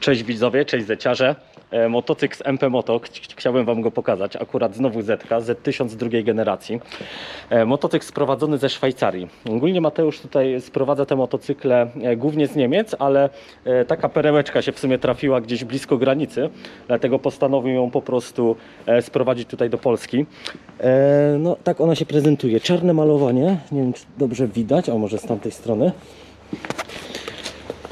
Cześć widzowie, cześć zeciarze. E, Motocykl z MP Moto, Ch- ch- chciałbym wam go pokazać. Akurat znowu Zetka, Z1000 drugiej generacji. E, Motocykl sprowadzony ze Szwajcarii. Ogólnie Mateusz tutaj sprowadza te motocykle e, głównie z Niemiec, ale taka perełeczka się w sumie trafiła gdzieś blisko granicy, dlatego postanowił ją po prostu sprowadzić tutaj do Polski. No tak ona się prezentuje. Czarne malowanie, nie wiem czy dobrze widać, a może z tamtej strony.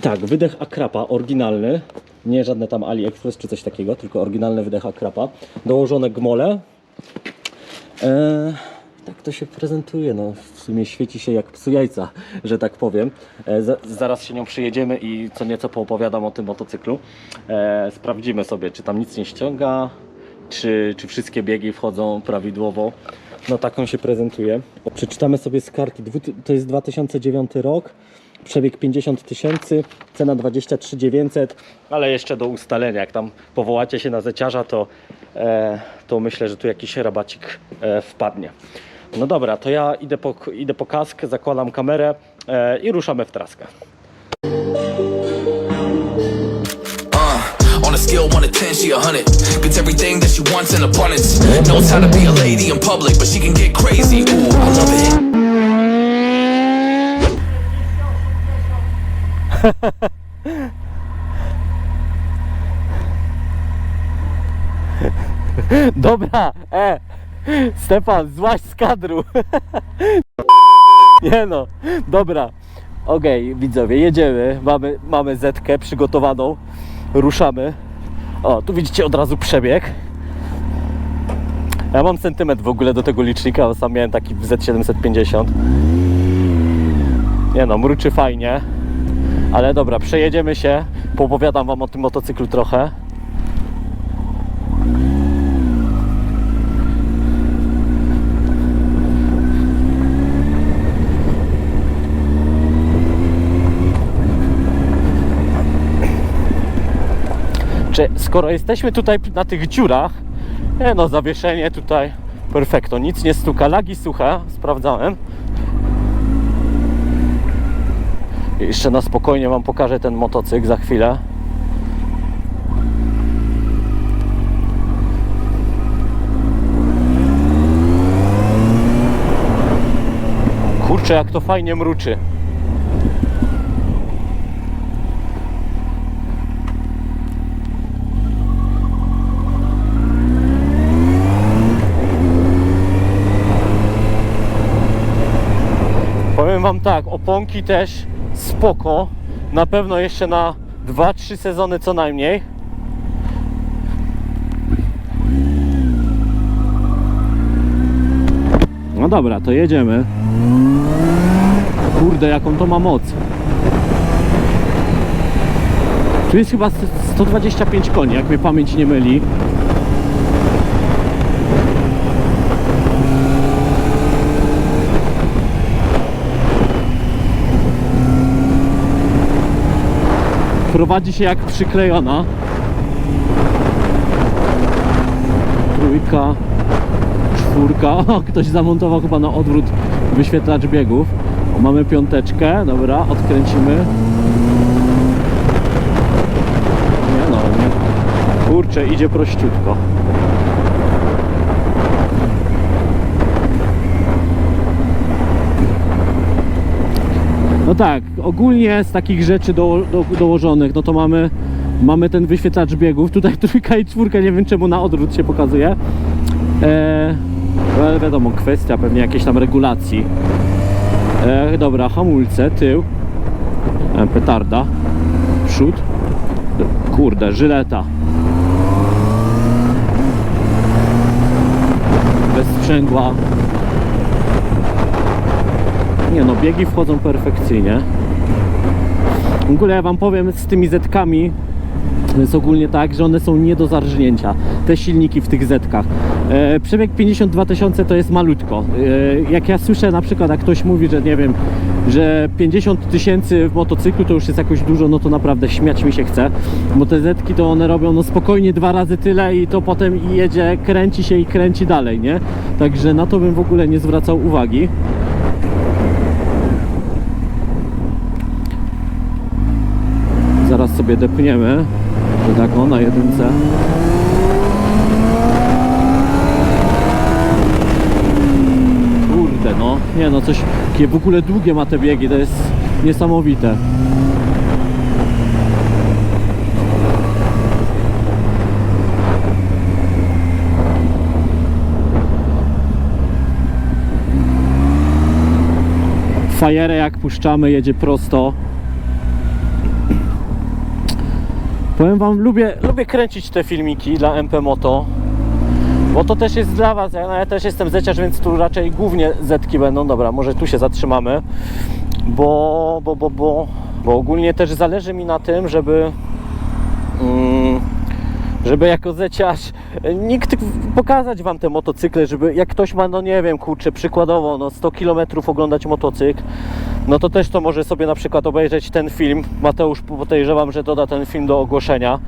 Tak, wydech Akrapa, oryginalny. Nie żadne tam AliExpress czy coś takiego, tylko oryginalny wydech Akrapa. Dołożone gmole. Eee, tak to się prezentuje. No, w sumie świeci się jak psu jajca, że tak powiem. E, za, zaraz się nią przyjedziemy i co nieco poopowiadam o tym motocyklu. E, sprawdzimy sobie, czy tam nic nie ściąga, czy, czy wszystkie biegi wchodzą prawidłowo. No tak on się prezentuje. Przeczytamy sobie z To jest 2009 rok. Przebieg 50 tysięcy, cena 23 900, ale jeszcze do ustalenia. Jak tam powołacie się na zeciarza, to, e, to myślę, że tu jakiś rabacik e, wpadnie. No dobra, to ja idę po, idę po kask, zakładam kamerę e, i ruszamy w traskę. Uh, on a scale 1 to 10, she a 100. Gets everything that she wants in abundance. Knows how to be a lady in public, but she can get crazy. Ooh, I love it. Dobra, e, Stefan, złaź z kadru. Nie no, dobra. Okej, widzowie, jedziemy. Mamy, mamy zetkę przygotowaną. Ruszamy. O, tu widzicie od razu przebieg. Ja mam sentyment w ogóle do tego licznika, bo sam miałem taki w Z750. Nie no, mruczy fajnie. Ale dobra, przejedziemy się. Poopowiadam wam o tym motocyklu trochę. Czy skoro jesteśmy tutaj na tych dziurach, no, zawieszenie tutaj perfekto, nic nie stuka, lagi suche, sprawdzałem. I Jeszcze na spokojnie Wam pokażę ten motocykl za chwilę. Kurczę, jak to fajnie mruczy. Powiem wam tak, oponki też spoko. Na pewno jeszcze na 2-3 sezony co najmniej. No dobra, to jedziemy. Kurde, jaką to ma moc. Tu jest chyba 125 koni, jak mnie pamięć nie myli. Prowadzi się jak przyklejona. Trójka, czwórka. O, ktoś zamontował chyba na odwrót wyświetlacz biegów. O, mamy piąteczkę, dobra, odkręcimy. Nie no, nie. Kurczę, idzie prościutko. No tak, ogólnie z takich rzeczy do, do, dołożonych, no to mamy, mamy ten wyświetlacz biegów. Tutaj trójka i czwórka, nie wiem czemu na odwrót się pokazuje. E, ale wiadomo, kwestia pewnie jakiejś tam regulacji. E, dobra, hamulce, tył, e, petarda, przód, kurde, żyleta. Bez sprzęgła, nie no, biegi wchodzą perfekcyjnie. W ogóle ja wam powiem z tymi zetkami jest ogólnie tak, że one są nie do zarżnięcia. Te silniki w tych zetkach. E, przebieg 52 tysiące to jest malutko. E, jak ja słyszę na przykład, jak ktoś mówi, że nie wiem, że 50 tysięcy w motocyklu to już jest jakoś dużo, no to naprawdę śmiać mi się chce. Bo te zetki to one robią no spokojnie dwa razy tyle i to potem jedzie, kręci się i kręci dalej, nie? Także na to bym w ogóle nie zwracał uwagi. Zaraz sobie depniemy. To tak na jedynce. Kurde, no. Nie no, coś... Jakie w ogóle długie ma te biegi, to jest niesamowite. Fajerę jak puszczamy, jedzie prosto. Powiem wam, lubię, lubię kręcić te filmiki dla MP Moto. Bo to też jest dla was, ja, ja też jestem zeciarz, więc tu raczej głównie zetki będą. Dobra, może tu się zatrzymamy. Bo, bo, bo, bo, bo ogólnie też zależy mi na tym, żeby mm, żeby jako zeciarz nikt pokazać wam te motocykle, żeby jak ktoś ma, no nie wiem, kurczę, przykładowo, no 100 km oglądać motocykl, no to też to może sobie na przykład obejrzeć ten film. Mateusz podejrzewam, że doda ten film do ogłoszenia,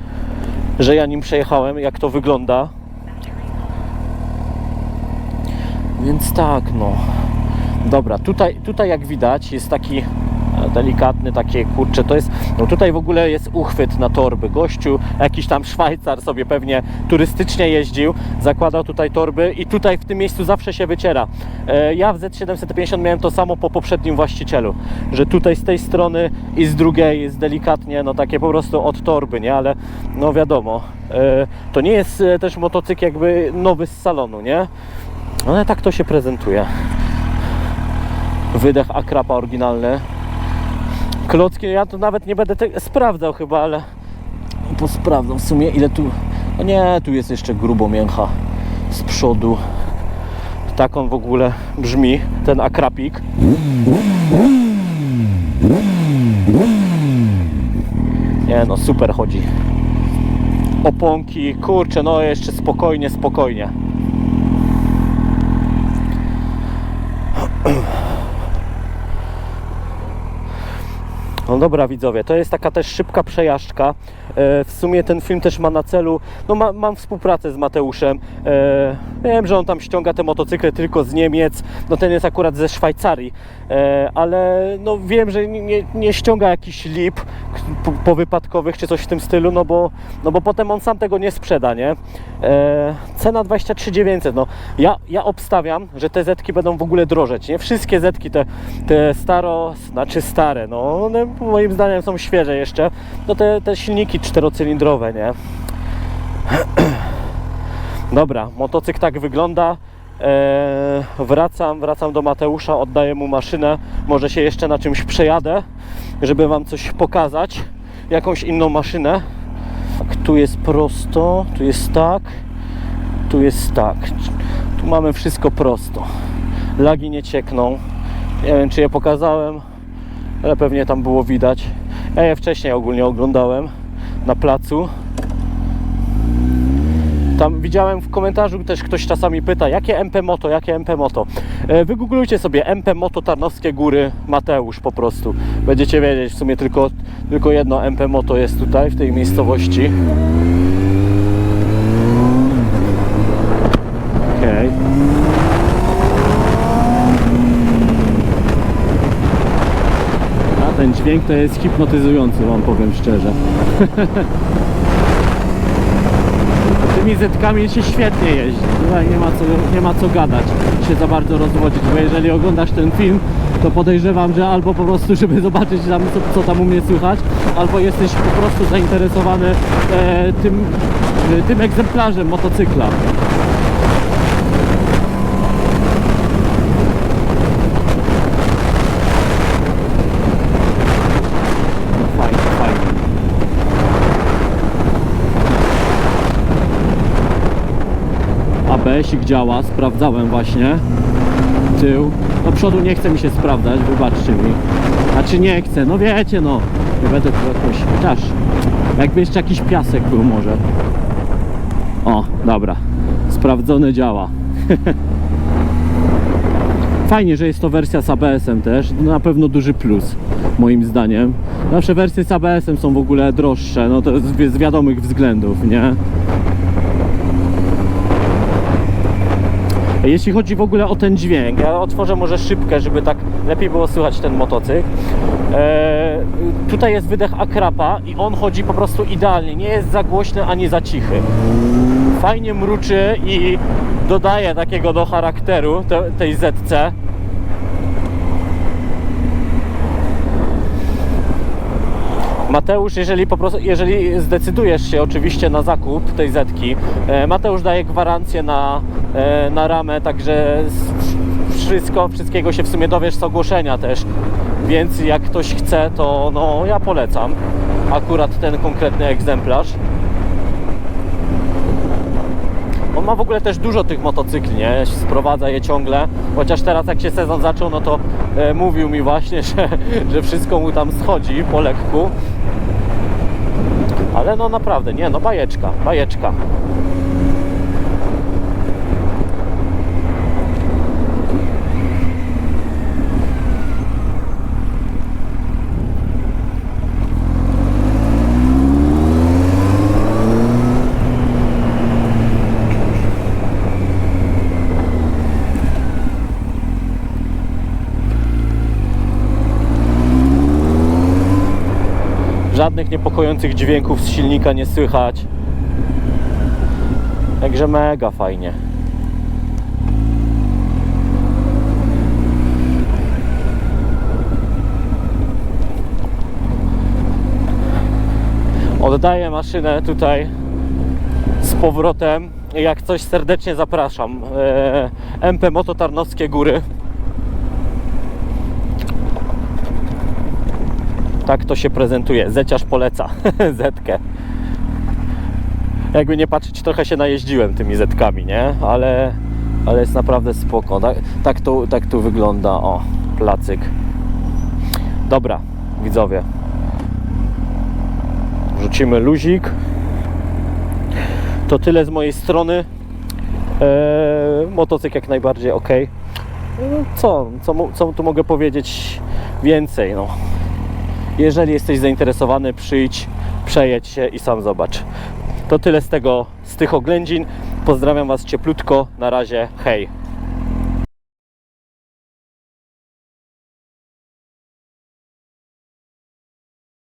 że ja nim przejechałem, jak to wygląda. Więc tak, no. Dobra, tutaj, tutaj jak widać jest taki delikatny, takie kurcze, to jest, no tutaj w ogóle jest uchwyt na torby. Gościu, jakiś tam Szwajcar sobie pewnie turystycznie jeździł, zakładał tutaj torby i tutaj w tym miejscu zawsze się wyciera. E, Ja w Z750 miałem to samo po poprzednim właścicielu, że tutaj z tej strony i z drugiej jest delikatnie, no takie po prostu od torby, nie? Ale no wiadomo, e, to nie jest e, też motocykl jakby nowy z salonu, nie? Ale tak to się prezentuje. Wydech Akrapa oryginalny. Klocki, ja tu nawet nie będę te- sprawdzał chyba, ale posprawdzam w sumie ile tu... No nie, tu jest jeszcze grubo mięcha z przodu. Tak on w ogóle brzmi, ten akrapik. Nie no, super chodzi. Oponki, kurczę, no jeszcze spokojnie, spokojnie. No dobra widzowie, to jest taka też szybka przejażdżka. E, W sumie ten film też ma na celu, no ma, mam współpracę z Mateuszem. E, Wiem, że on tam ściąga te motocykle tylko z Niemiec, no ten jest akurat ze Szwajcarii, E, ale no wiem, że nie, nie- ściąga jakichś lip po- powypadkowych czy coś w tym stylu, no bo, no bo potem on sam tego nie sprzeda, nie? Cena 23 900, no ja, ja obstawiam, że te zetki będą w ogóle drożeć, nie? Wszystkie zetki te, te staro, znaczy stare, no one moim zdaniem są świeże jeszcze, no te, te silniki czterocylindrowe, nie? Dobra, motocykl tak wygląda. Eee, wracam, wracam do Mateusza, oddaję mu maszynę. Może się jeszcze na czymś przejadę, żeby Wam coś pokazać. Jakąś inną maszynę. Tak, tu jest prosto, tu jest tak, tu jest tak. Tu mamy wszystko prosto. Lagi nie ciekną. Nie wiem, czy je pokazałem, ale pewnie tam było widać. Ja je wcześniej ogólnie oglądałem na placu. Tam widziałem w komentarzu też ktoś czasami pyta, jakie MP Moto, jakie MP Moto. E, Wygooglujcie sobie MP Moto Tarnowskie Góry Mateusz po prostu. Będziecie wiedzieć, w sumie tylko, tylko jedno MP Moto jest tutaj, w tej miejscowości. Okej. A ten dźwięk to jest hipnotyzujący, wam powiem szczerze. Tymi zetkami się świetnie jeździ. Tutaj nie ma co, nie ma co gadać, się za bardzo rozwodzić, bo jeżeli oglądasz ten film, to podejrzewam, że albo po prostu, żeby zobaczyć tam, co, co tam u mnie słychać, albo jesteś po prostu zainteresowany e, tym, e, tym egzemplarzem motocykla. No Fajnie, fajnie. ABS-ik działa, sprawdzałem właśnie. Tył. Do przodu nie chce mi się sprawdzać, wybaczcie mi. Znaczy nie chcę, no wiecie no. Nie będę tu jakoś... Chociaż, jakby jeszcze jakiś piasek był może. O, dobra. Sprawdzone działa. Fajnie, że jest to wersja z ABS-em też. Na pewno duży plus, moim zdaniem. Zawsze wersje z ABS-em są w ogóle droższe, no to z wiadomych względów, nie? Jeśli chodzi w ogóle o ten dźwięk, ja otworzę może szybkę, żeby tak lepiej było słychać ten motocykl. E, tutaj jest wydech akrapa i on chodzi po prostu idealnie. Nie jest za głośny ani za cichy. Fajnie mruczy i dodaje takiego do charakteru te, tej ZC. Mateusz, jeżeli po prostu, jeżeli zdecydujesz się oczywiście na zakup tej Zetki, e, Mateusz daje gwarancję na, e, na ramę, także wszystko, wszystkiego się w sumie dowiesz z ogłoszenia też, więc jak ktoś chce, to no ja polecam akurat ten konkretny egzemplarz. On ma w ogóle też dużo tych motocykli, nie? Sprowadza je ciągle. Chociaż teraz jak się sezon zaczął, no to e, mówił mi właśnie, że, że wszystko mu tam schodzi po lekku. Ale no naprawdę, nie, no bajeczka, bajeczka. Żadnych niepokojących dźwięków z silnika nie słychać. Także mega fajnie. Oddaję maszynę tutaj z powrotem. Jak coś serdecznie zapraszam. E, MP Moto Tarnowskie Góry. Tak to się prezentuje. Zeciarz poleca Zetkę. Jakby nie patrzeć, trochę się najeździłem tymi zetkami, nie? Ale, ale jest naprawdę spoko. Tak, tak, tu, tak tu wygląda. O, placyk. Dobra, widzowie. Rzucimy luzik. To tyle z mojej strony. Eee, motocykl jak najbardziej ok. Co, co, mu- co tu mogę powiedzieć więcej? No. Jeżeli jesteś zainteresowany, przyjdź, przejedź się i sam zobacz. To tyle z tego, z tych oględzin. Pozdrawiam Was cieplutko. Na razie, hej.